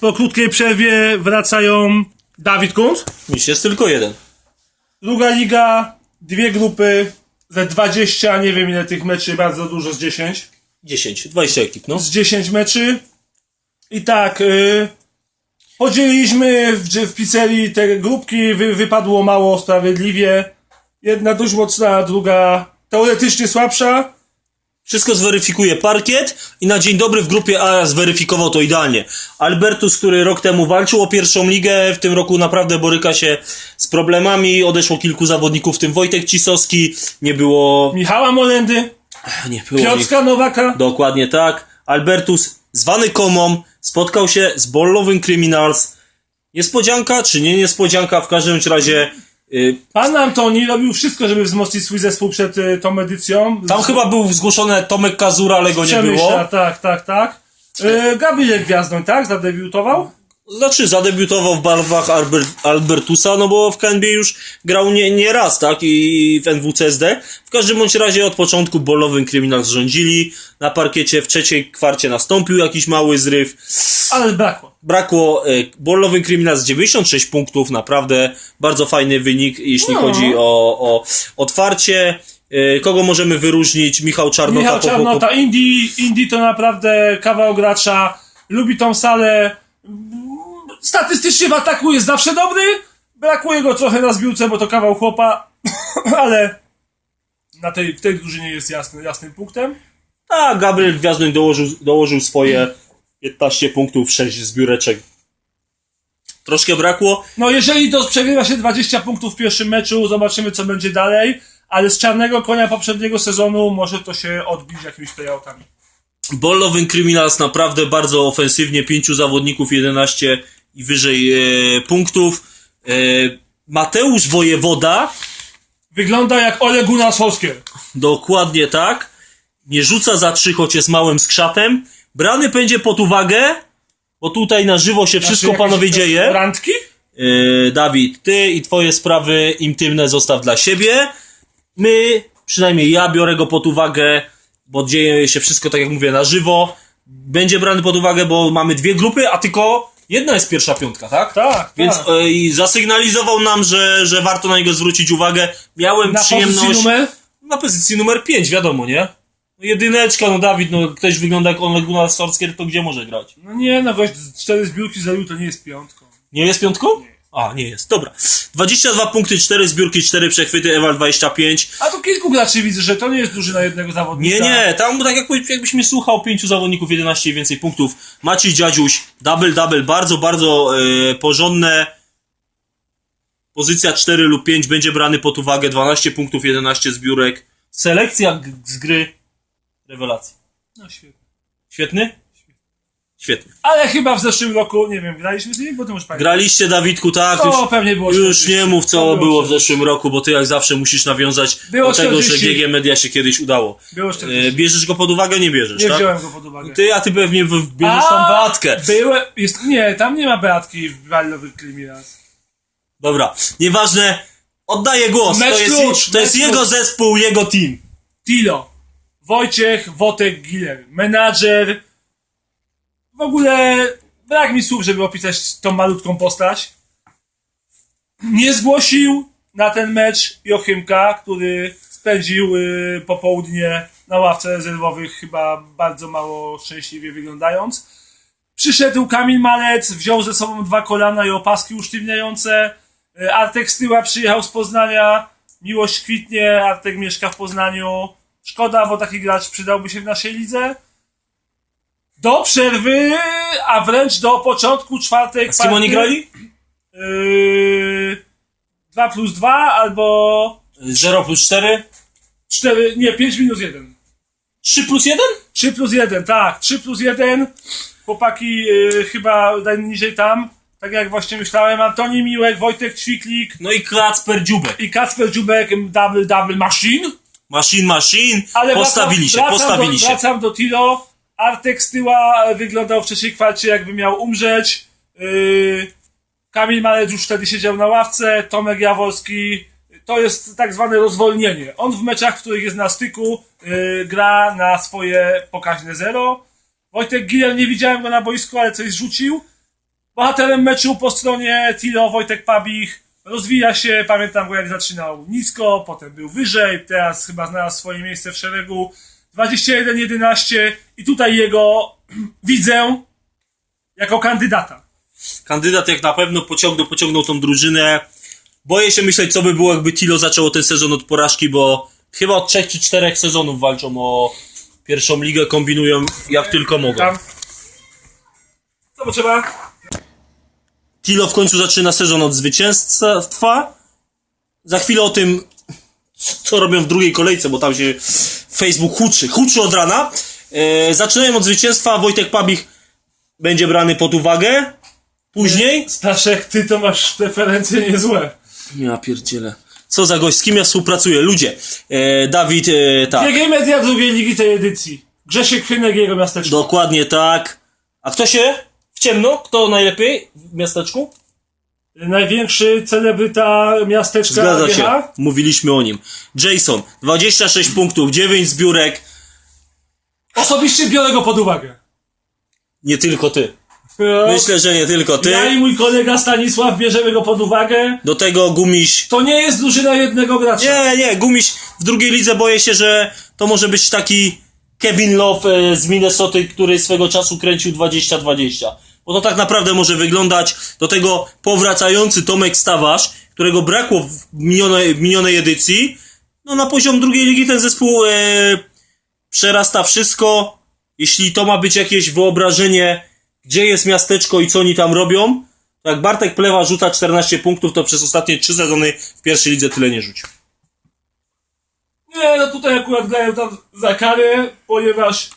po krótkiej przerwie wracają Dawid Kunt. Miś jest tylko jeden. Druga liga, dwie grupy, ze 20, nie wiem ile tych meczy, bardzo dużo, z 10. 10, 20 ekip, no. Z 10 meczy. I tak, y, podzieliliśmy w, w pizzerii te grupki, wy, wypadło mało sprawiedliwie. Jedna dość mocna, druga teoretycznie słabsza. Wszystko zweryfikuje parkiet i na dzień dobry w grupie A zweryfikował to idealnie. Albertus, który rok temu walczył o pierwszą ligę, w tym roku naprawdę boryka się z problemami. Odeszło kilku zawodników, w tym Wojtek Cisowski. Nie było... Michała Molendy, Nie było... Piotrka Nowaka. Dokładnie tak. Albertus, zwany Komą, spotkał się z Bollowym Criminals. Niespodzianka, czy nie niespodzianka, w każdym razie... y, Pan Antoni robił wszystko, żeby wzmocnić swój zespół przed y, tą edycją. Tam chyba był zgłoszony Tomek Kazura, ale go nie było. tak, tak, tak. Y, Gabriel Gwiazdoń, tak? Zadebiutował? Znaczy, zadebiutował w barwach Albert, Albertusa, no bo w KNB już grał nie, nie raz, tak? I w NWCSD. W każdym bądź razie od początku bolowym kryminal rządzili. Na parkiecie w trzeciej kwarcie nastąpił jakiś mały zryw. Ale brakło. Brakło e, bolowym kryminal z 96 punktów, naprawdę bardzo fajny wynik, jeśli No. chodzi o, o otwarcie. E, kogo możemy wyróżnić? Michał Czarnota. Michał po- po- Czarnota, Indie, Indie to naprawdę kawał gracza, lubi tą salę. Statystycznie w ataku jest zawsze dobry, brakuje go trochę na zbiórce, bo to kawał chłopa, ale na tej, w tej drużynie jest jasny, jasnym punktem. A, Gabriel Gwiazdoń dołożył, dołożył swoje 15 punktów, 6 zbióreczek. Troszkę brakło. No jeżeli to przegrywa się 20 punktów w pierwszym meczu, zobaczymy co będzie dalej, ale z czarnego konia poprzedniego sezonu może to się odbić jakimiś playoutami. Bollowym Criminals naprawdę bardzo ofensywnie, 5 zawodników, 11 i wyżej e, punktów. E, Mateusz Wojewoda, Wygląda jak Ole Gunnar Solskjaer. dokładnie tak, nie rzuca za 3, choć jest małym skrzatem. Brany będzie pod uwagę, bo tutaj na żywo się wszystko Znaczy, panowie jakieś dzieje. Randki? Yy, Dawid, ty i twoje sprawy intymne zostaw dla siebie. My, przynajmniej ja, biorę go pod uwagę, bo dzieje się wszystko, tak jak mówię, na żywo. Będzie brany pod uwagę, bo mamy dwie grupy, a tylko jedna jest pierwsza piątka, tak? Tak, Więc tak. e, i zasygnalizował nam, że, że warto na niego zwrócić uwagę. Miałem Na przyjemność. pozycji numer? Na pozycji numer 5, wiadomo, nie? No jedyneczka, no Dawid, no ktoś wygląda jak Ole Gunnar Solskjaer, to gdzie może grać? No nie, no gość, cztery zbiórki zalił to nie jest piątką. Nie jest piątką? A, nie jest. Dobra. 22 punkty, 4 zbiórki, 4 przechwyty, Ewal 25. A tu kilku graczy widzę, że to nie jest drużyna jednego zawodnika. Nie, nie, tam tak jak, jakbyś mnie słuchał, 5 zawodników, 11 i więcej punktów. Maciej Dziadziuś, double, double, bardzo, bardzo e, porządne. Pozycja 4 lub 5 będzie brany pod uwagę, 12 punktów, 11 zbiórek. Selekcja z gry. Rewelacja. No świetnie. Świetny? Świetny. Ale chyba w zeszłym roku, nie wiem, graliśmy z nimi, bo to już pamiętam. Graliście, Dawidku, tak? To już, pewnie było już 40. nie mów, co było było w 40. zeszłym roku, bo ty jak zawsze musisz nawiązać Było do tego, że 40. GG Media się kiedyś udało. Było 40. E, bierzesz go pod uwagę, nie bierzesz, Nie tak? wziąłem go pod uwagę. Ty, a ty pewnie w- bierzesz tam Beatkę. Byłem, jest, nie, tam nie ma Beatki w Ballowych Criminals. Dobra, nieważne. Oddaję głos. Mecz to jest, klucz, to jest mecz jego klucz. zespół, jego team. Tilo, Wojciech, Wotek, Giller, menadżer. W ogóle brak mi słów, żeby opisać tą malutką postać. Nie zgłosił na ten mecz Jochimka, który spędził y, popołudnie na ławce rezerwowych, chyba bardzo mało szczęśliwie wyglądając. Przyszedł Kamil Malec, wziął ze sobą dwa kolana i opaski usztywniające. Y, Artek z tyła przyjechał z Poznania. Miłość kwitnie, Artek mieszka w Poznaniu. Szkoda, bo taki gracz przydałby się w naszej lidze. Do przerwy, a wręcz do początku czwartej Z kim oni grali? Yy, 2 plus 2 albo 0 plus 4? 4, nie, 5 minus 1. 3 plus 1? 3 plus 1, tak, 3 plus 1. Chłopaki yy, chyba najniżej tam, tak jak właśnie myślałem, Antoni Miłek, Wojtek Ćwiklik No i Kacper Dziubek. i Kacper Dziubek, double, double machine. Machine, machine. Ale postawili się, wracam, postawili do, się. Wracam do Tilo. Artek z tyła wyglądał w trzeciej kwarcie jakby miał umrzeć. Yy, Kamil Malec już wtedy siedział na ławce. Tomek Jaworski. To jest tak zwane rozwolnienie. On w meczach, w których jest na styku, yy, gra na swoje pokaźne zero. Wojtek Giller, nie widziałem go na boisku, ale coś rzucił. Bohaterem meczu po stronie Tilo Wojtek Pabich rozwija się, pamiętam go jak zaczynał nisko, potem był wyżej, teraz chyba znalazł swoje miejsce w szeregu 21-11 i tutaj jego widzę jako kandydata. Kandydat jak na pewno pociągnął, pociągnął tą drużynę. Boję się myśleć, co by było, jakby Tilo zaczęło ten sezon od porażki, bo chyba od trzech czy czterech sezonów walczą o pierwszą ligę, kombinują jak tylko mogą. Tam. Co potrzeba? Tilo w końcu zaczyna sezon od zwycięstwa. Za chwilę o tym, co robią w drugiej kolejce, bo tam się Facebook huczy, huczy od rana. E, zaczynają od zwycięstwa. Wojtek Pabich będzie brany pod uwagę. Później. Staszek, ty to masz preferencje niezłe. Ja pierdzielę. Co za gość, z kim ja współpracuję? Ludzie. E, Dawid, e, tak. GG Media drugiej ligi tej edycji. Grzesiek Chrynek i jego miasteczko. Dokładnie tak. A kto się? W ciemno? Kto najlepiej w miasteczku? Największy celebryta miasteczka Zgadza AGH. się. Mówiliśmy o nim. Jason, 26 punktów, 9 zbiórek. Osobiście biorę go pod uwagę. Nie tylko ty. No, Myślę, że nie tylko ty. Ja i mój kolega Stanisław bierzemy go pod uwagę. Do tego Gumiś. To nie jest drużyna jednego gracza. Nie, nie, Gumiś w drugiej lidze boję się, że to może być taki Kevin Love e, z Minnesoty, który swego czasu kręcił 20-20. Bo to tak naprawdę może wyglądać do tego powracający Tomek Stawarz, którego brakło w minionej, w minionej edycji. No na poziom drugiej ligi ten zespół e, przerasta wszystko. Jeśli to ma być jakieś wyobrażenie, gdzie jest miasteczko i co oni tam robią, to jak Bartek Plewa rzuca 14 punktów, to przez ostatnie 3 sezony w pierwszej lidze tyle nie rzucił. Nie, no tutaj akurat grają tam za karę, ponieważ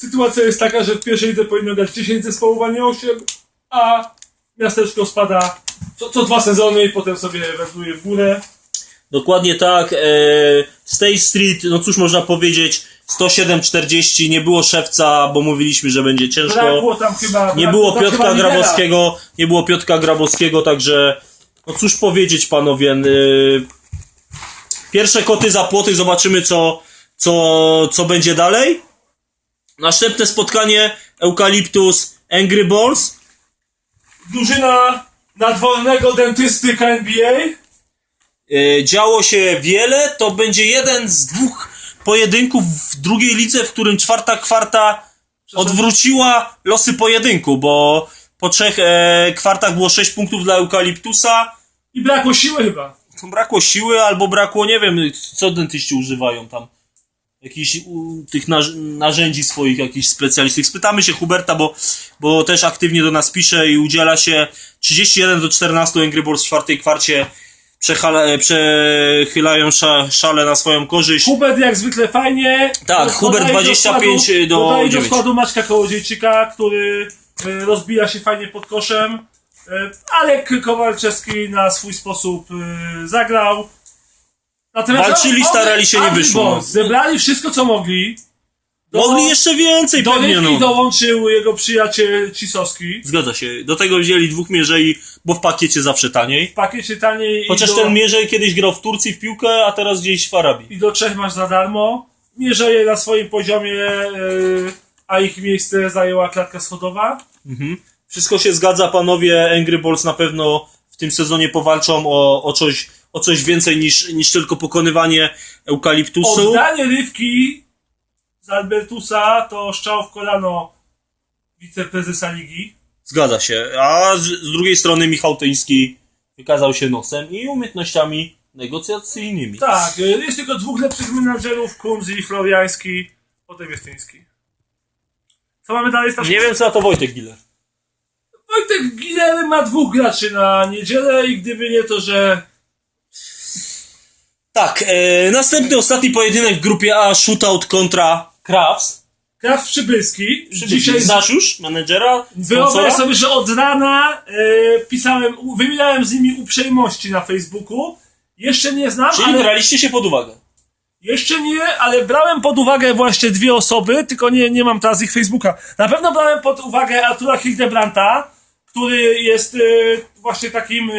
sytuacja jest taka, że w pierwszej lidze powinno grać 10 zespołów, a nie 8, a miasteczko spada co, co dwa sezony i potem sobie wędruje w górę. Dokładnie tak. E, State Street, no cóż można powiedzieć, 107-40, nie było szewca, bo mówiliśmy, że będzie ciężko. Brakło tam chyba... Nie było Piotka. Grabowskiego, nie było Piotka Grabowskiego, także no cóż powiedzieć panowie. y, Pierwsze koty za płoty, zobaczymy co, co, co będzie dalej. Następne spotkanie Eukaliptus Angry Balls. Drużyna nadwornego dentysty KNBA. Y, Działo się wiele, to będzie jeden z dwóch pojedynków w drugiej lidze, w którym czwarta kwarta odwróciła losy pojedynku, bo po trzech e, kwartach było 6 punktów dla Eukaliptusa. I brakło siły chyba. Brakło siły albo brakło, nie wiem, co dentyści używają tam. Jakichś tych narzędzi swoich, jakichś specjalistów. Spytamy się Huberta, bo, bo też aktywnie do nas pisze i udziela się 31 do 14 Angry Balls w czwartej kwarcie. Przechala, przechylają sza, szale na swoją korzyść. Hubert jak zwykle fajnie. Tak, Hubert do 25 składu, do dodaje do 9. składu Maćka Kołodziejczyka, który e, rozbija się fajnie pod koszem. E, Alek Kowalczewski na swój sposób e, zagrał. Natomiast Walczyli, one- starali się, nie wyszło. Zebrali wszystko, co mogli. Mogli jeszcze więcej do pewnie, no. dołączył jego przyjaciel Cisowski. Zgadza się. Do tego wzięli dwóch mierzei, bo w pakiecie zawsze taniej. W pakiecie taniej Chociaż i do, ten mierzej kiedyś grał w Turcji w piłkę, a teraz gdzieś w Arabii. i do trzech masz za darmo. Mierzeje na swoim poziomie, e, a ich miejsce zajęła klatka schodowa. Wszystko się zgadza, panowie. Angry Balls na pewno w tym sezonie powalczą o, o, coś, o coś więcej niż, niż tylko pokonywanie eukaliptusu. Oddanie rywki z Albertusa to strzał w kolano wiceprezesa ligi. Zgadza się. A z, z drugiej strony Michał Tyński wykazał się nosem i umiejętnościami negocjacyjnymi. Tak, jest tylko dwóch lepszych menadżerów, Kunz i Floriański, potem jest Tyński. Co mamy dalej? Staszku? Nie wiem, co na to Wojtek Giller. Wojtek Giler ma dwóch graczy na niedzielę i gdyby nie to, że Tak, e, następny, ostatni pojedynek w grupie A, shootout kontra Kravs. Kraf Przybylski, Dzisiaj dzisiaj znasz już menedżera? Wyobraź sponsora? sobie, że od rana e, pisałem, u- wymieniałem z nimi uprzejmości na Facebooku. Jeszcze nie znam, Czyli ale... braliście się pod uwagę. Jeszcze nie, ale brałem pod uwagę właśnie dwie osoby, tylko nie, nie mam teraz ich Facebooka. Na pewno brałem pod uwagę Artura Hildebrandta, który jest e, właśnie takim, e,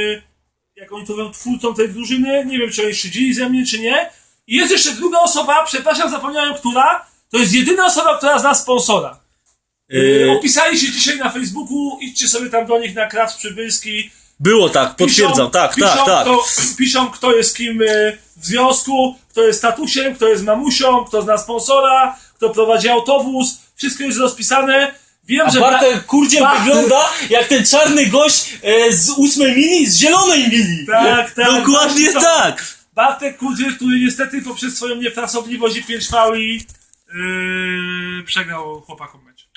jak oni to twórcą tej drużyny. Nie wiem, czy oni szydzili ze mnie, czy nie. I jest jeszcze druga osoba, przepraszam, zapomniałem, która. To jest jedyna osoba, która zna sponsora. Yy, Opisali się dzisiaj na Facebooku, idźcie sobie tam do nich na Kraft Przybylski. było tak, potwierdzam, Piszą- tak, piszą, tak, tak. Kto, piszą, kto jest kim y, w związku, kto jest tatusiem, kto jest mamusią, kto zna sponsora, kto prowadzi autobus. Wszystko jest rozpisane. Wiem, A że... Bartek kurdzie Bartek- wygląda jak ten czarny gość e, z ósmej mili, z zielonej mili. Tak, tak, Dokładnie właśnie to. tak. Bartek Kudziel, który niestety poprzez swoją niefrasobliwość i pięć fauli yy, przegrał chłopakom mecz.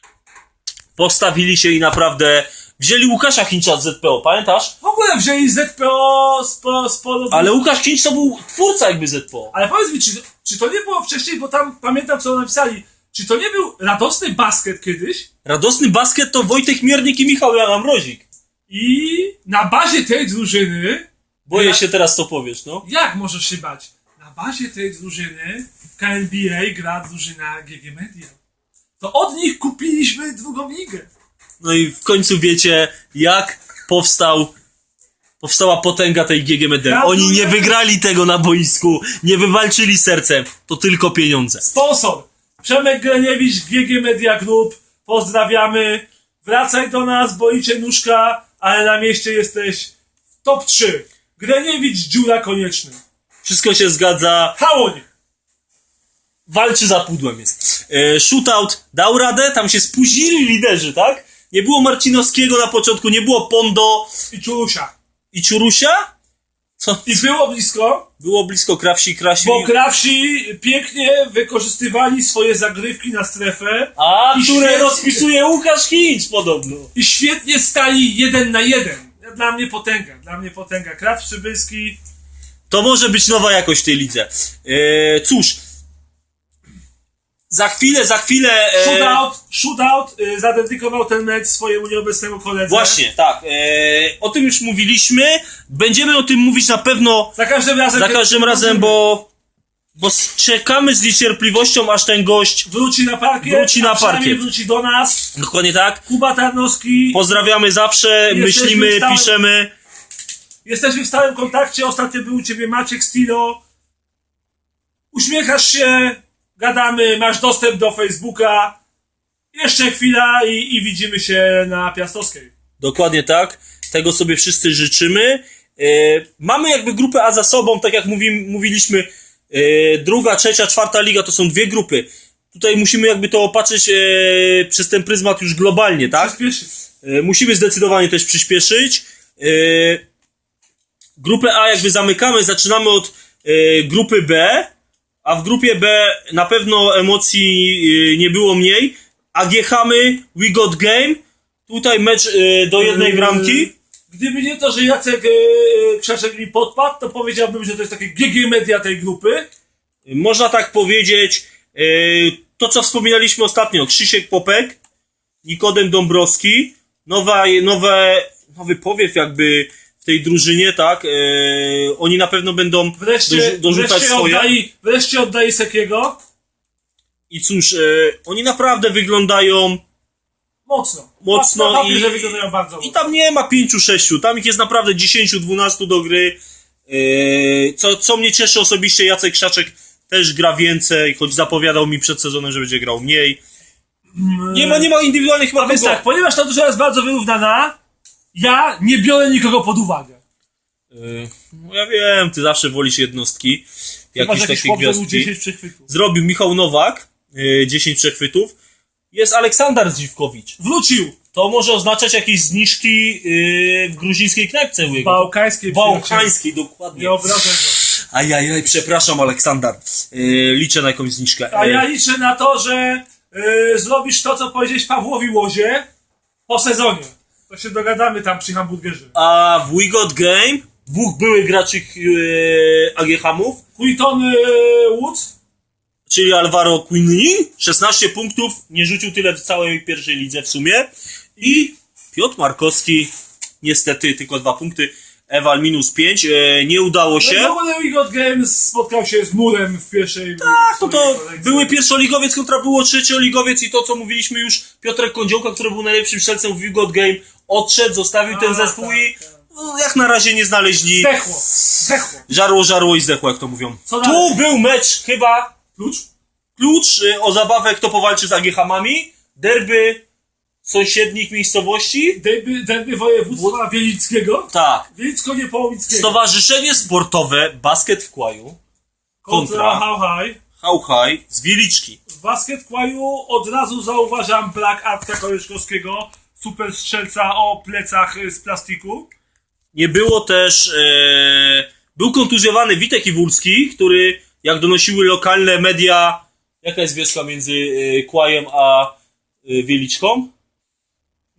Postawili się i naprawdę wzięli Łukasza Chińcza z ZPO, pamiętasz? W ogóle wzięli ZPO sporo, sporo... Ale Łukasz Chińcz to był twórca jakby ZPO. Ale powiedz mi, czy, czy to nie było wcześniej, bo tam pamiętam co napisali, czy to nie był radosny basket kiedyś Radosny basket to Wojtek Miernik i Michał Mrozik. i na bazie tej drużyny, Boję Ja- się teraz co powiesz, no. jak możesz się bać, na bazie tej drużyny w KNBA gra drużyna GG Media. To od nich kupiliśmy drugą ligę. No i w końcu wiecie, jak powstał powstała potęga tej GG Media. Gratuluję. Oni nie wygrali tego na boisku, nie wywalczyli sercem, to tylko pieniądze. Sponsor Przemek Greniewicz, GG Media Group. Pozdrawiamy. Wracaj do nas, boicie nóżka, ale na mieście jesteś w top 3. Greniewicz, dziura konieczny. Wszystko się zgadza, Hałoń! walczy za pudłem jest. E, shootout dał radę, tam się spóźnili liderzy, tak? Nie było Marcinowskiego na początku, nie było Pondo I Czurusia. i Ciurusia? Co? I było blisko, Było blisko Krawsi, Krasi. bo Krawsi pięknie wykorzystywali swoje zagrywki na strefę A, I które świetnie. rozpisuje Łukasz Chińcz podobno. i świetnie stali jeden na jeden. Dla mnie potęga, dla mnie potęga. Kraft Przybylski, To może być nowa jakość w tej lidze. E, cóż, za chwilę, za chwilę. E, shootout, shootout, y, zadedykował ten mecz swojemu nieobecnemu koledze. Właśnie, tak. E, o tym już mówiliśmy. Będziemy o tym mówić na pewno Za każdym razem. za każdym razem, bo, bo czekamy z niecierpliwością, aż ten gość. Wróci na parkiet. Wróci na a przynajmniej parkiet. Wróci do nas. Dokładnie tak. Kuba Tarnowski. Pozdrawiamy zawsze, Jesteśmy myślimy, stałym- piszemy. Jesteśmy w stałym kontakcie. Ostatnio był u ciebie Maciek Stilo. Uśmiechasz się, gadamy, masz dostęp do Facebooka. Jeszcze chwila i, i widzimy się na Piastowskiej. Dokładnie tak. Tego sobie wszyscy życzymy. E, mamy jakby grupę A za sobą, tak jak mówi, mówiliśmy. E, druga, trzecia, czwarta liga to są dwie grupy. Tutaj musimy jakby to opatrzyć e, przez ten pryzmat już globalnie, tak? Przyspieszy. E, musimy zdecydowanie też przyspieszyć. Grupę A jakby zamykamy, zaczynamy od grupy B, a w grupie B na pewno emocji e, nie było mniej. AGH-my, We Got Game, tutaj mecz e, do jednej bramki. Gdyby nie to, że Jacek Krzaczek mi podpadł, to powiedziałbym, że to jest takie GG media tej grupy. Można tak powiedzieć, to co wspominaliśmy ostatnio, Krzysiek Popek, Nikodem Dąbrowski, nowa, nowe, nowy powiew jakby w tej drużynie, tak? E, oni na pewno będą Wreszcie, dorzu- dorzucać wreszcie, swoje. oddali, wreszcie oddali Sekiego. I cóż, e, oni naprawdę wyglądają Mocno. Mocno na papierze i- wyglądają bardzo i mocno. tam nie ma 5-6, tam ich jest naprawdę 10-12 do gry. E, co, co mnie cieszy osobiście, Jacek Krzaczek też gra więcej, choć zapowiadał mi przed sezonem, że będzie grał mniej. Nie ma, nie ma indywidualnych chyba A więc kogo- tak, ponieważ ta drużyna jest bardzo wyrównana, ja nie biorę nikogo pod uwagę. E, No ja wiem, ty zawsze wolisz jednostki. Jakiś takie chłop, gwiazdki. 10 przechwytów. Zrobił Michał Nowak, e, 10 przechwytów. Jest Aleksander Dziwkowicz. Wrócił. To może oznaczać jakieś zniżki e, w gruzińskiej knajpce jego. Bałkańskiej Bałkańskiej, dokładnie. Nie obrażę go. Ajajaj, przepraszam Aleksander. E, liczę na jakąś zniżkę. A ja liczę na to, że y, zrobisz to, co powiedziałeś Pawłowi Łozie po sezonie. To się dogadamy tam przy hamburgerze. A w We Got Game dwóch byłych graczy e, AGH-ów, Quinton y, Woods, czyli Alvaro Quinini, 16 punktów, nie rzucił tyle w całej pierwszej lidze w sumie. I Piotr Markowski, niestety tylko dwa punkty. Ewal minus 5, e, nie udało no się. ogóle We Got Games spotkał się z murem w pierwszej Tak, to to były pierwszoligowiec kontra było trzecioligowiec i to co mówiliśmy już, Piotrek Kądziołka, który był najlepszym strzelcem w Got Game, odszedł, zostawił ten A, zespół tak, i tak. no, jak na razie nie znaleźli. Zdechło, zdechło. Żarło, żarło i zdechło, jak to mówią. Co tu był mecz chyba Klucz? klucz y, o zabawę, kto powalczy z AGH-mami. Derby sąsiednich miejscowości. Derby, derby województwa wielickiego. Tak. Wielicko-niepołomickiego. Stowarzyszenie Sportowe Basket w Kłaju, Kontra kontra-. Hałhaj z Wieliczki. W Basket Kłaju od razu zauważam brak Artka Kołyszkowskiego, super strzelca o plecach y, z plastiku. Nie było też. E, był kontuzjowany Witek Iwulski, który, jak donosiły lokalne media. Jaka jest wioska między e, Kłajem a e, Wieliczką?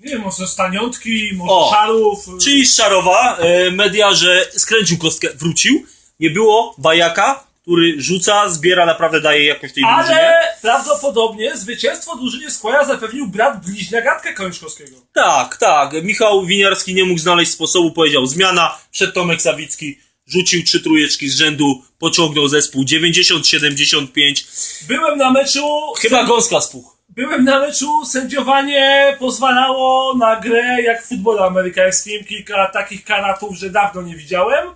Nie wiem, może staniątki, może O, szarów. y, Czyli z Szarowa, e, media, że skręcił kostkę, wrócił. Nie było Bajaka, który rzuca, zbiera, naprawdę daje jakoś tej drużynie. Ale prawdopodobnie zwycięstwo drużynie Skłaja zapewnił brat bliźniak Artka Kołyszkowskiego. Tak, tak. Michał Winiarski nie mógł znaleźć sposobu, powiedział zmiana. Przed Tomek Sawicki rzucił trzy trójeczki z rzędu, pociągnął zespół 90-75. Byłem na meczu. Chyba gąska spuch. Byłem na meczu, sędziowanie pozwalało na grę jak w futbolu amerykańskim. Kilka takich karatów, że dawno nie widziałem.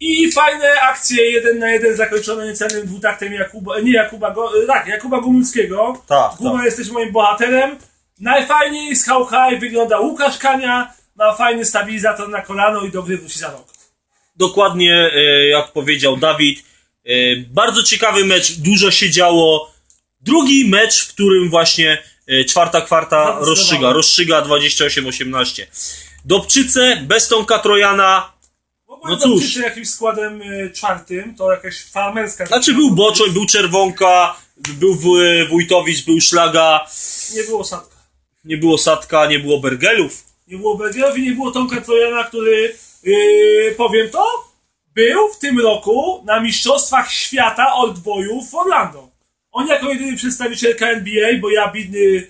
I fajne akcje, jeden na jeden zakończone niecelnym dwutaktem Jakuba, nie Jakuba, Go, tak, Jakuba Gumulskiego. Tak, Guma tak. jesteś moim bohaterem. Najfajniej z High wygląda Łukasz Kania, ma fajny stabilizator na kolano i do gry wróci za rok. Dokładnie e, jak powiedział Dawid. E, bardzo ciekawy mecz, dużo się działo. Drugi mecz, w którym właśnie e, czwarta kwarta rozstrzyga. Rozstrzyga 28-18. Dobczyce, bez Tomka Trojana. No cóż. jakimś składem y, czwartym, to jakaś farmerska. Znaczy był Boczoń, był Czerwonka, był W- Wójtowicz, był Szlaga. Nie było Sadka. Nie było Sadka, nie było Bergelów. Nie było Bergerowi, nie było Tomka Trojana, który, yy, powiem to, był w tym roku na Mistrzostwach Świata Oldboyów w Orlando. On jako jedyny przedstawiciel NBA, bo ja bidny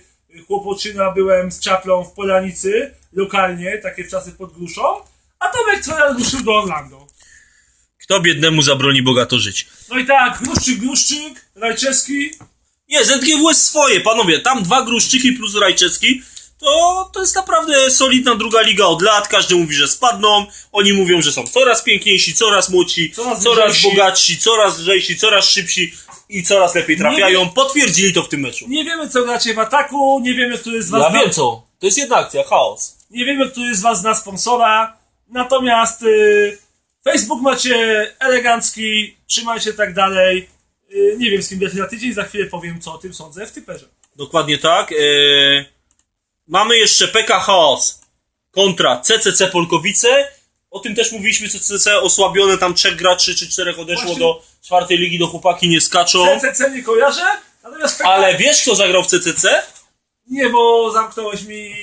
chłopoczyna byłem z czaplą w Polanicy, lokalnie, takie czasy pod gruszą, a Tomek Trojan ruszył do Orlando. Kto biednemu zabroni bogato żyć? No i tak, Gruszczyk, Gruszczyk, Rajczewski, Nie, ZGW swoje, panowie. Tam dwa Gruszczyki plus Rajczewski. To, to jest naprawdę solidna druga liga od lat. Każdy mówi, że spadną. Oni mówią, że są coraz piękniejsi, coraz młodsi, Coraz coraz, bogatsi, coraz lżejsi, coraz szybsi i coraz lepiej trafiają. Potwierdzili to w tym meczu. Nie wiemy, co gracie w ataku, nie wiemy, który z was Ja zna- wiem co. To jest jedna akcja, chaos. Nie wiemy, który z was zna sponsora. Natomiast y, Facebook macie elegancki, trzymajcie tak dalej. Y, nie wiem, z kim będzie na tydzień, za chwilę powiem, co o tym sądzę w typerze. Dokładnie tak. Eee, mamy jeszcze PK Chaos kontra CCC Polkowice. O tym też mówiliśmy, CCC osłabione, tam trzech graczy czy czterech odeszło Właśnie. do czwartej ligi, do chłopaki nie skaczą. CCC nie kojarzę, natomiast PK... Ale wiesz kto zagrał w CCC? Nie, bo zamknąłeś mi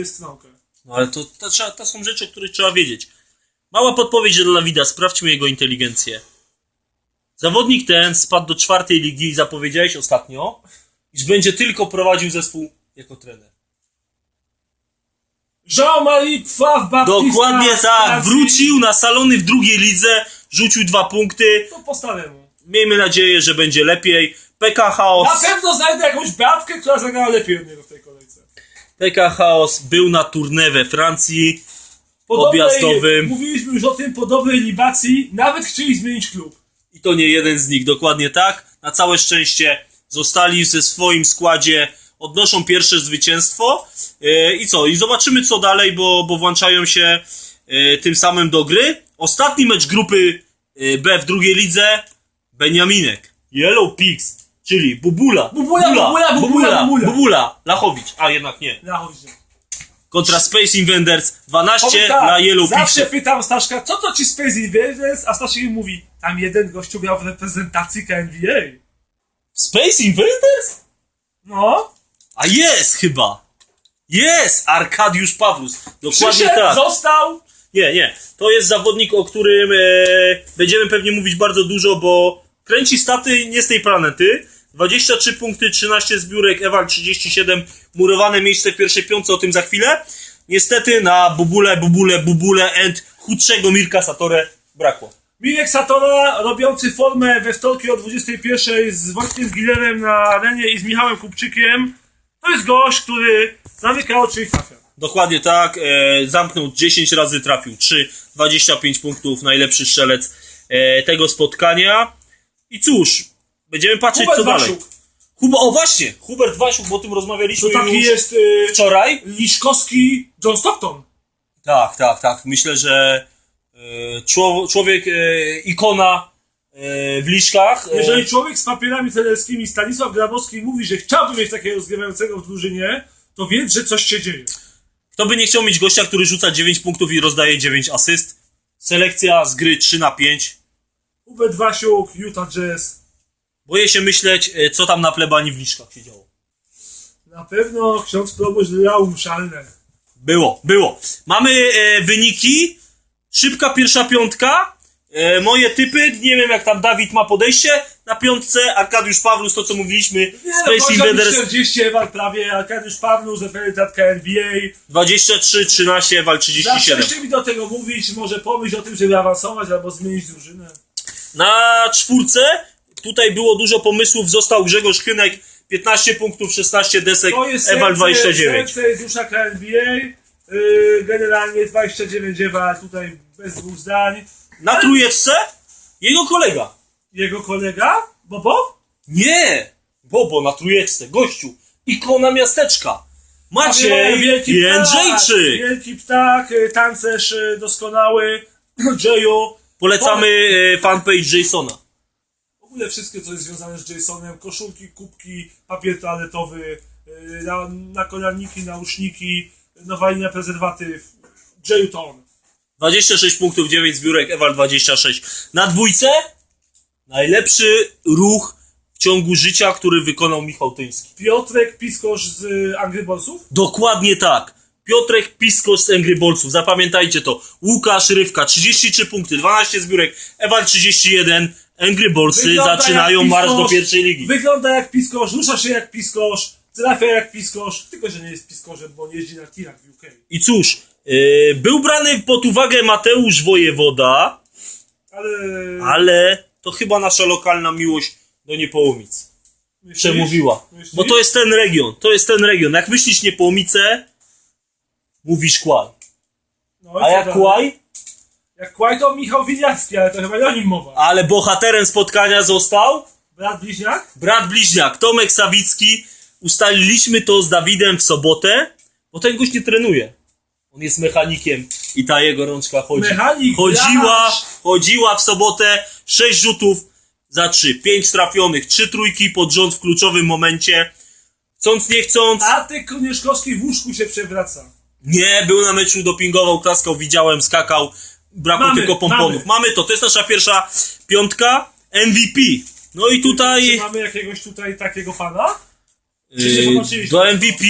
y, stronkę. No ale to, to, trzeba, to są rzeczy, o których trzeba wiedzieć. Mała podpowiedź dla Dawida, sprawdźmy jego inteligencję. Zawodnik ten spadł do czwartej ligi i zapowiedziałeś ostatnio, iż będzie tylko prowadził zespół jako trener. Jean-Marie Pfaff Baptista Dokładnie tak, wrócił na salony w drugiej lidze, rzucił dwa punkty. To po staremu. Miejmy nadzieję, że będzie lepiej. PK Chaos, Na pewno znajdę jakąś babkę, która zagrała lepiej od niego w tej kolejce. PK Chaos był na tournée we Francji. Podobnej- Objazdowym. Mówiliśmy już o tym, podobnej libacji, nawet chcieli zmienić klub. I to nie jeden z nich, dokładnie tak. Na całe szczęście zostali ze swoim składzie, odnoszą pierwsze zwycięstwo. E, I co? I zobaczymy co dalej, bo, bo włączają się e, tym samym do gry. Ostatni mecz grupy B w drugiej lidze. Beniaminek. Yellow Pigs, czyli Bubula. Bubula, Bubula, Bubula, Bubula, Bubula. Bubula. Lachowicz, a jednak nie. Zachodźcie. Kontra Space Invaders 12 Powiem tak, na Yellow Zawsze Pigs. pytam Staszka, co to ci Space Invaders? A Staszek mi mówi, tam jeden gościu grał w reprezentacji KNBA. Space Invaders? No, A jest chyba! Jest! Arkadiusz Pawlus. Dokładnie przyszedł, tak. został. Nie, nie. To jest zawodnik, o którym e, będziemy pewnie mówić bardzo dużo, bo kręci staty nie z tej planety. 23 punkty, 13 zbiórek, Ewal 37, murowane miejsce w pierwszej piątce, o tym za chwilę. Niestety na Bubule, Bubule, Bubule and chudszego Mirka Satore brakło. Mirek Satora, robiący formę we wtorki o 21 z Wojtkiem Gilerem na arenie i z Michałem Kupczykiem. To jest gość, który zamyka oczy i trafia. Dokładnie tak. E, zamknął 10 razy, trafił 3, 25 punktów, najlepszy strzelec e, tego spotkania. I cóż, będziemy patrzeć Hubert co dalej. Wasiuk. Huba, o właśnie, Hubert Wasiuk, bo o tym To rozmawialiśmy taki już jest y, wczoraj. Liszkowski John Stockton. Tak, tak, tak. Myślę, że e, człow- człowiek, e, ikona e, w liszkach. E, Jeżeli człowiek z papierami trenerskimi Stanisław Grabowski mówi, że chciałby mieć takiego rozgrywającego w drużynie, to wiedz, że coś się dzieje. Kto by nie chciał mieć gościa, który rzuca 9 punktów i rozdaje 9 asyst? Selekcja z gry 3 na 5. Hubert Wasiuk, Utah Jazz. Boję się myśleć, e, co tam na plebanii w liszkach się działo. Na pewno ksiądz proboszcz Raum Szalner. Było, było. Mamy e, wyniki. Szybka pierwsza piątka. E, moje typy, nie wiem jak tam Dawid ma podejście. Na piątce Arkadiusz Pawlus, to co mówiliśmy. Space Invaders 40 Ewal prawie, Arkadiusz Pawlus, reprezentatka NBA. 23, 13, Wal 37. Zawsze mi do tego mówić, może pomyśl o tym, żeby awansować albo zmienić drużynę. Na czwórce tutaj było dużo pomysłów. Został Grzegorz Chynek, 15 punktów, 16 desek, To jest Ewal serce, 29. serce jest dusza NBA. Yy, generalnie 29 Ewal, tutaj bez dwóch zdań. Na trójeczce jego kolega. Jego kolega, Bobo? Nie! Bobo na trójeczce, gościu. Ikona miasteczka. Maciej wielki Jędrzejczyk. Wielki ptak, y, tancerz y, doskonały, Jayu. Polecamy e, fanpage Jasona. W ogóle wszystkie, co jest związane z Jasonem, koszulki, kubki, papier toaletowy, yy, na, nakolarniki, nauszniki, nowa linia prezerwatyw, Jayton. 26 punktów, 9 zbiórek, Ewal 26. Na dwójce najlepszy ruch w ciągu życia, który wykonał Michał Tyński. Piotrek Piskosz z y, Angry Ballsów. Dokładnie tak. Piotrek Pisko z Angry Ballsów. Zapamiętajcie to. Łukasz Rywka 33 punkty, 12 zbiórek, Ewal 31. Angry Ballsy Wygląda zaczynają jak marsz do Piskosz, pierwszej ligi. Wygląda jak Piskosz, rusza się jak Piskosz, trafia jak Piskosz, tylko że nie jest Piskoszem, bo on jeździ na tirach w UK. I cóż, yy, był brany pod uwagę Mateusz Wojewoda, Ale... ale to chyba nasza lokalna miłość do Niepołomic. Myślisz? Przemówiła. Myślisz? Bo to jest ten region, to jest ten region. Jak myślisz Niepołomice, mówisz Kłaj. No, A jak? Kłaj? Jak Kłaj to Michał Winiarski, ale to chyba nie o nim mowa. Ale bohaterem spotkania został Brat bliźniak? brat bliźniak Tomek Sawicki. Ustaliliśmy to z Dawidem w sobotę, bo ten gość nie trenuje. On jest mechanikiem i ta jego rączka chodzi. Mechanik, chodziła, chodziła w sobotę, 6 rzutów za 3, 5 trafionych, 3 trójki pod rząd w kluczowym momencie. Chcąc nie chcąc, Artek Konieszkowski w łóżku się przewraca. nie, był na meczu, dopingował, klaskał, widziałem, skakał, brakło Mamy, tylko pomponów. Mamy. to, to jest nasza pierwsza piątka, MVP. No i Czy tutaj mamy jakiegoś tutaj takiego pana? Czy yy, do? MVP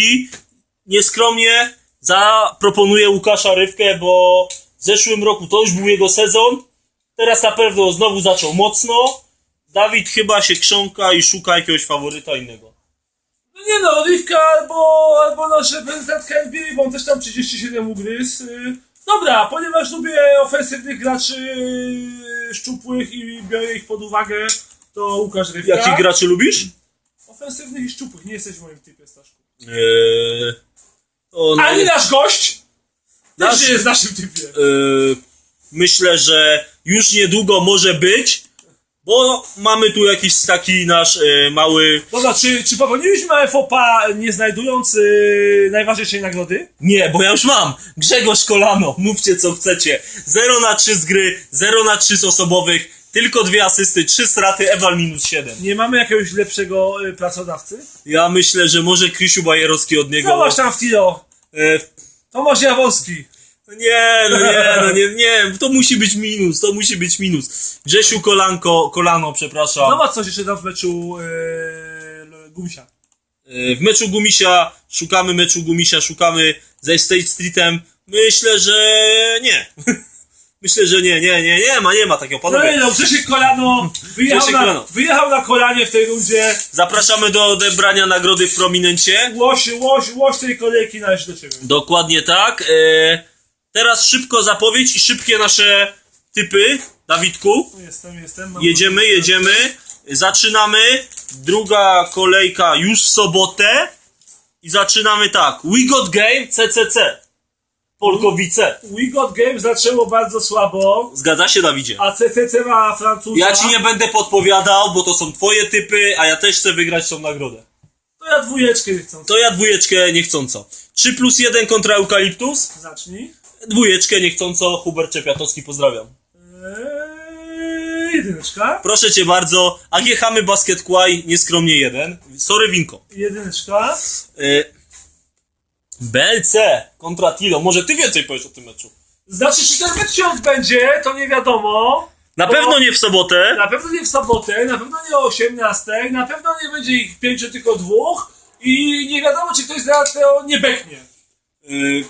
nieskromnie zaproponuję Łukasza Rywkę, bo w zeszłym roku to już był jego sezon. Teraz na pewno znowu zaczął mocno. Dawid chyba się krząka i szuka jakiegoś faworyta innego. No nie no, Rivka albo, albo nasz reprezentant NBA, bo on też tam 37 ugryzł. Y, Dobra, ponieważ lubię ofensywnych graczy y, szczupłych i biorę ich pod uwagę, to Łukasz Rywka. Jakich graczy lubisz? Ofensywnych i szczupłych, nie jesteś w moim typie, Staszku. Eee, to no, Ani nasz gość Nasz- też nie jest naszym typie. Eee, myślę, że już niedługo może być, bo mamy tu jakiś taki nasz e, mały. Dobra, czy, czy popełniliśmy FOPA nie znajdując y, najważniejszej nagrody? Nie, bo ja już mam. Grzegorz Kolano, mówcie co chcecie. 0 na 3 z gry, 0 na 3 z osobowych, tylko dwie asysty, 3 straty, Ewal minus 7. Nie mamy jakiegoś lepszego y, pracodawcy? Ja myślę, że może Krysiu Bajerowski od niego. Zobacz tam w tilo. E, Tomasz Jaworski. nie, no nie, no nie, nie, to musi być minus, to musi być minus. Grzesiu Kolanko, Kolano, przepraszam. Zobacz coś jeszcze tam w meczu y, Gumsia. E, W meczu Gumisia szukamy meczu Gumisia, szukamy ze State Streetem. Myślę, że nie. Myślę, że nie, nie, nie, nie ma, nie ma takiego No nie panowie. no, Grzesiek Kolano wyjechał, Grzesiek na, Kolano. wyjechał na kolanie w tej rundzie. Zapraszamy do odebrania nagrody w prominencie. Łoś, łoś, łoś tej kolejki należy do ciebie. Dokładnie tak. E, teraz szybko zapowiedź i szybkie nasze typy. Dawidku, No Jestem, jestem. Mam jedziemy, jedziemy. Zaczynamy. Druga kolejka już w sobotę. I zaczynamy tak. We got game CCC. Polkowice. We Got Game zaczęło bardzo słabo, Zgadza się, Dawidzie? a CCC ma Francuza. Ja ci nie będę podpowiadał, bo to są twoje typy, a ja też chcę wygrać tą nagrodę. To ja dwójeczkę nie chcę. To ja dwójeczkę niechcąco. 3 plus 1 kontra Eukaliptus. Zacznij. Dwójeczkę niechcąco. Hubert Czepiatowski, pozdrawiam. Eee, jedyneczka. Proszę cię bardzo, AGH Basket Quay, nieskromnie jeden. Sorry, Winko. Jedyneczka. Y... BLC kontra Tilo. Może ty więcej powiesz o tym meczu? Znaczy, czy ten mecz się odbędzie, to nie wiadomo. Na pewno nie w sobotę. Na pewno nie w sobotę, na pewno nie o 18, na pewno nie będzie ich pięciu, tylko dwóch. I nie wiadomo, czy ktoś za to nie beknie. Y...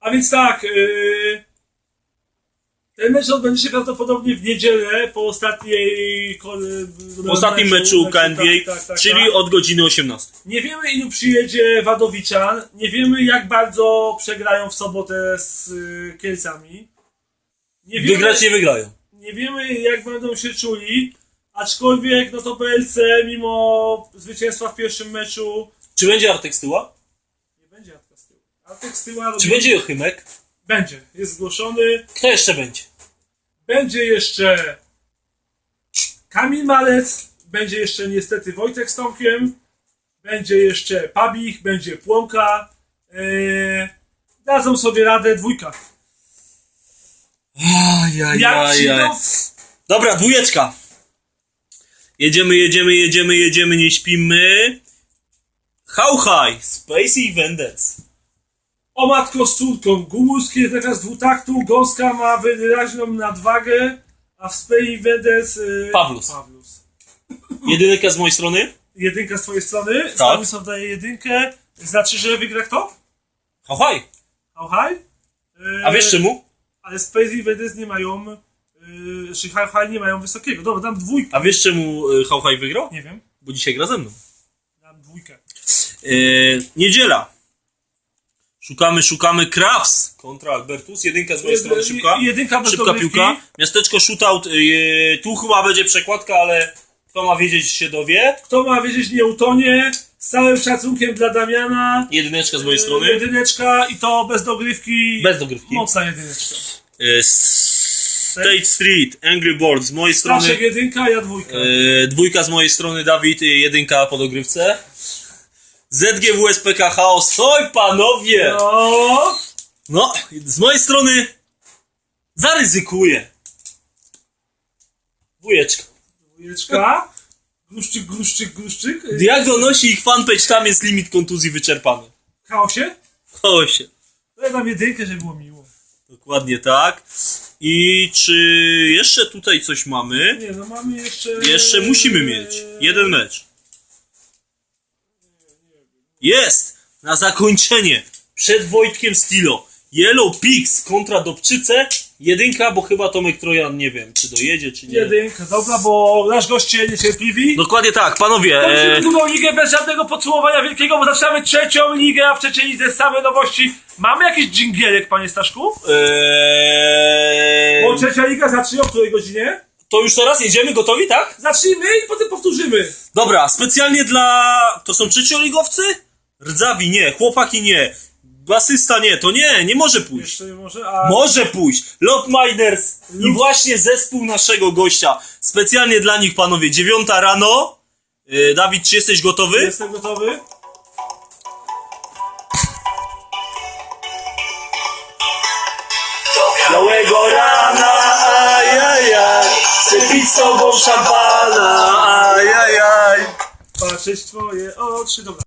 A więc tak, yy, ten mecz odbędzie się prawdopodobnie w niedzielę po ostatniej W ostatnim meczu KNBA, tak, tak, tak, czyli tak. od godziny 18. Nie wiemy ilu przyjedzie Wadowiczan, nie wiemy jak bardzo przegrają w sobotę z y, Kielcami. Nie wiemy, Wygrać nie wygrają. nie wiemy jak będą się czuli, aczkolwiek no to BLC mimo zwycięstwa w pierwszym meczu Czy będzie Artek z tyła? nie będzie Artek z tyłu. Artek z tyłu Czy będzie Jochymek? Będzie, jest zgłoszony. Kto jeszcze będzie? Będzie jeszcze Kamil Malec, będzie jeszcze niestety Wojtek z Tomkiem, będzie jeszcze Pabich, będzie Płomka. Eee, dadzą sobie radę dwójka. Jak przyjdą, Dobra, dwójeczka. Jedziemy, jedziemy, jedziemy, jedziemy, nie śpimy. How high? Spacey Vendets. O matko z córką, Gumuski jest taka z dwutaktu, Gąska ma wyraźną nadwagę, a w Spei Wedes yy, Pawlus. Pawlus. Jedynka z mojej strony. Jedynka z twojej strony, Tak. Stanisław daje jedynkę, znaczy, że wygra kto? High? Eee, A wiesz czemu? Ale Space Invaders nie mają, yy, czy High nie mają wysokiego. Dobra, dam dwójkę. A wiesz czemu y, wygrał? Nie wiem, Bo dzisiaj gra ze mną. dam dwójkę. Yy, niedziela. Szukamy, szukamy. Crafts kontra Albertus. Jedynka z mojej strony szybka. Jedynka bez Szybka dogrywki. piłka. Miasteczko shootout. Yy, tu chyba będzie przekładka, ale kto ma wiedzieć się dowie. Kto ma wiedzieć nie utonie. Z całym szacunkiem dla Damiana. Jedyneczka z mojej Yy, strony. Jedyneczka i to bez dogrywki. Bez dogrywki. Mocna jedyneczka. Yy, State Street, Angry Birds z mojej strony. Staszek jedynka, ja dwójka. Yy, dwójka z mojej strony, Dawid, yy, jedynka po dogrywce. ZGW SPK Chaos. Oj, panowie! No, No, z mojej strony zaryzykuję. Dwójeczka. dwójeczka. Gruszczyk, gruszczyk, gruszczyk. Jak donosi ich fanpage, tam jest limit kontuzji wyczerpany. W chaosie. Chaosie. To ja dam jedynkę, żeby było miło. Dokładnie tak. I czy jeszcze tutaj coś mamy? Nie, no mamy jeszcze... Jeszcze musimy mieć. Jeden mecz. Jest! Na zakończenie. Przed Wojtkiem Stilo. Yellow Pigs kontra Dobczyce. Jedynka, bo chyba Tomek Trojan nie wiem, czy dojedzie, czy nie. Jedynka, dobra, bo nasz goście niecierpliwi. Dokładnie tak, panowie. Kończymy E, drugą ligę bez żadnego podsumowania wielkiego, bo zaczynamy trzecią ligę, a w trzeciej lidze same nowości. Mamy jakiś dżingielek, panie Staszku? e, Bo trzecia liga zacznie o której godzinie? to już teraz jedziemy, gotowi, tak? Zacznijmy i potem powtórzymy. Dobra, specjalnie dla... To są trzecioligowcy? Rdzawi nie, chłopaki nie. Basysta nie, to nie, nie może pójść. Jeszcze może, a... Może pójść. Lot Miners i właśnie zespół naszego gościa. Specjalnie dla nich, panowie. Dziewiąta rano. Yy, Dawid, czy jesteś gotowy? Jestem gotowy. Białego rana, ajajaj, chcę pić sobą szampana, ajajaj. Patrzeć w twoje oczy, dobra.